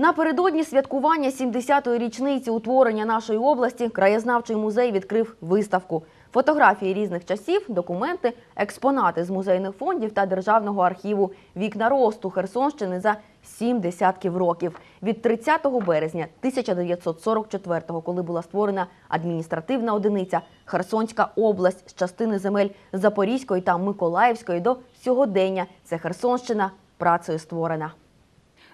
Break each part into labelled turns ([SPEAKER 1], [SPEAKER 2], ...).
[SPEAKER 1] Напередодні святкування 70-ї річниці утворення нашої області краєзнавчий музей відкрив виставку. Фотографії різних часів, документи, експонати з музейних фондів та державного архіву Вікна росту Херсонщини за сім десятків років. Від 30 березня 1944-го, коли була створена адміністративна одиниця Херсонська область з частини земель Запорізької та Миколаївської до сьогодення. Це Херсонщина працею створена.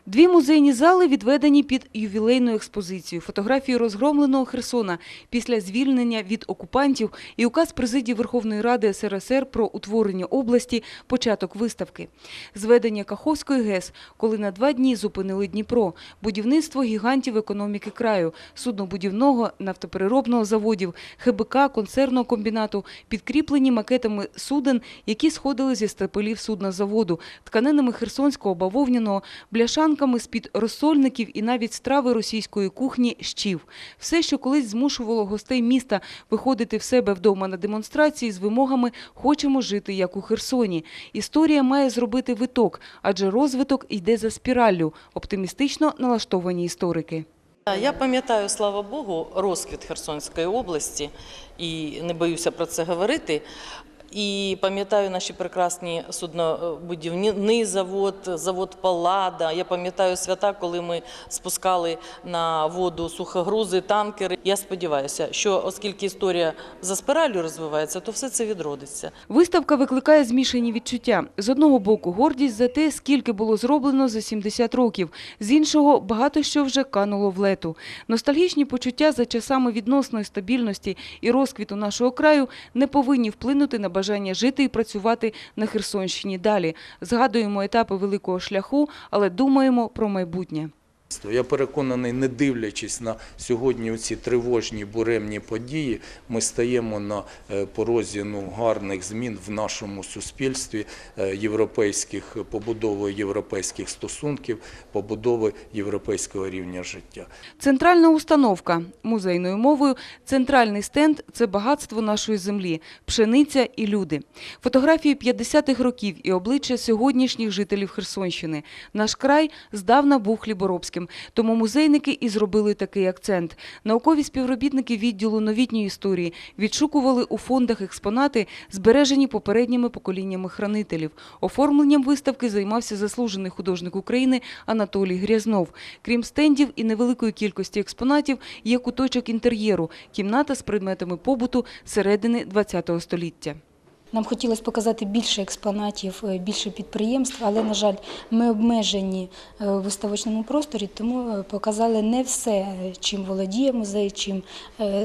[SPEAKER 2] Дві музейні зали відведені під ювілейну експозицію. Фотографії розгромленого Херсона після звільнення від окупантів і указ президії Верховної Ради СРСР про утворення області, початок виставки. Зведення Каховської ГЕС, коли на два дні зупинили Дніпро, будівництво гігантів економіки краю, суднобудівного, нафтопереробного заводів, ХБК, концерного комбінату, підкріплені макетами суден, які сходили зі стапелів суднозаводу, тканинами херсонського бавовняного, бляшанками з-під розсольників і навіть страви російської кухні щів. Все, що колись змушувало гостей міста виходити в себе вдома на демонстрації з вимогами «хочемо жити, як у Херсоні». Історія має зробити виток, адже розвиток йде за спіраллю, оптимістично налаштовані історики.
[SPEAKER 3] Я пам'ятаю, слава Богу, розквіт Херсонської області, і не боюся про це говорити. І пам'ятаю наші прекрасні суднобудівний завод, завод Паллада. Я пам'ятаю свята, коли ми спускали на воду сухогрузи, танкери. Я сподіваюся, що оскільки історія за спираллю розвивається, то все це відродиться.
[SPEAKER 2] Виставка викликає змішані відчуття. З одного боку, гордість за те, скільки було зроблено за 70 років. З іншого, багато що вже кануло в лету. Ностальгічні почуття за часами відносної стабільності і розквіту нашого краю не повинні вплинути на бажання жити і працювати на Херсонщині далі. Згадуємо етапи великого шляху, але думаємо про майбутнє.
[SPEAKER 4] Я переконаний, не дивлячись на сьогодні ці тривожні буремні події, ми стаємо на е, порозі ну, гарних змін в нашому суспільстві, е, європейських побудови європейських стосунків, побудови європейського рівня життя.
[SPEAKER 2] Центральна установка музейною мовою. Центральний стенд це багатство нашої землі, пшениця і люди. Фотографії 50-х років і обличчя сьогоднішніх жителів Херсонщини. Наш край здавна був хліборобським, тому музейники і зробили такий акцент. Наукові співробітники відділу новітньої історії відшукували у фондах експонати, збережені попередніми поколіннями хранителів. Оформленням виставки займався заслужений художник України Анатолій Грязнов. Крім стендів і невеликої кількості експонатів, є куточок інтер'єру, кімната з предметами побуту середини ХХ століття.
[SPEAKER 5] Нам хотілося показати більше експонатів, е, більше підприємств, але, на жаль, ми обмежені е, у виставочному просторі, тому е, показали не все, чим володіє музей, чим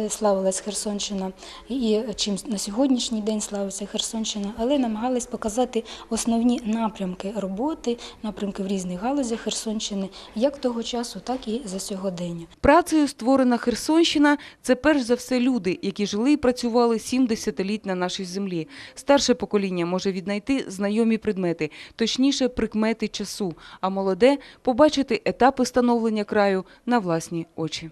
[SPEAKER 5] славилась Херсонщина і чим на сьогоднішній день славиться Херсонщина, але намагались показати основні напрямки роботи, напрямки в різних галузях Херсонщини, як того часу, так і за сьогодення.
[SPEAKER 2] Працею створена Херсонщина – це перш за все люди, які жили і працювали сім десятиліть на нашій землі. Старше покоління може віднайти знайомі предмети, точніше прикмети часу, а молоде – побачити етапи становлення краю на власні очі.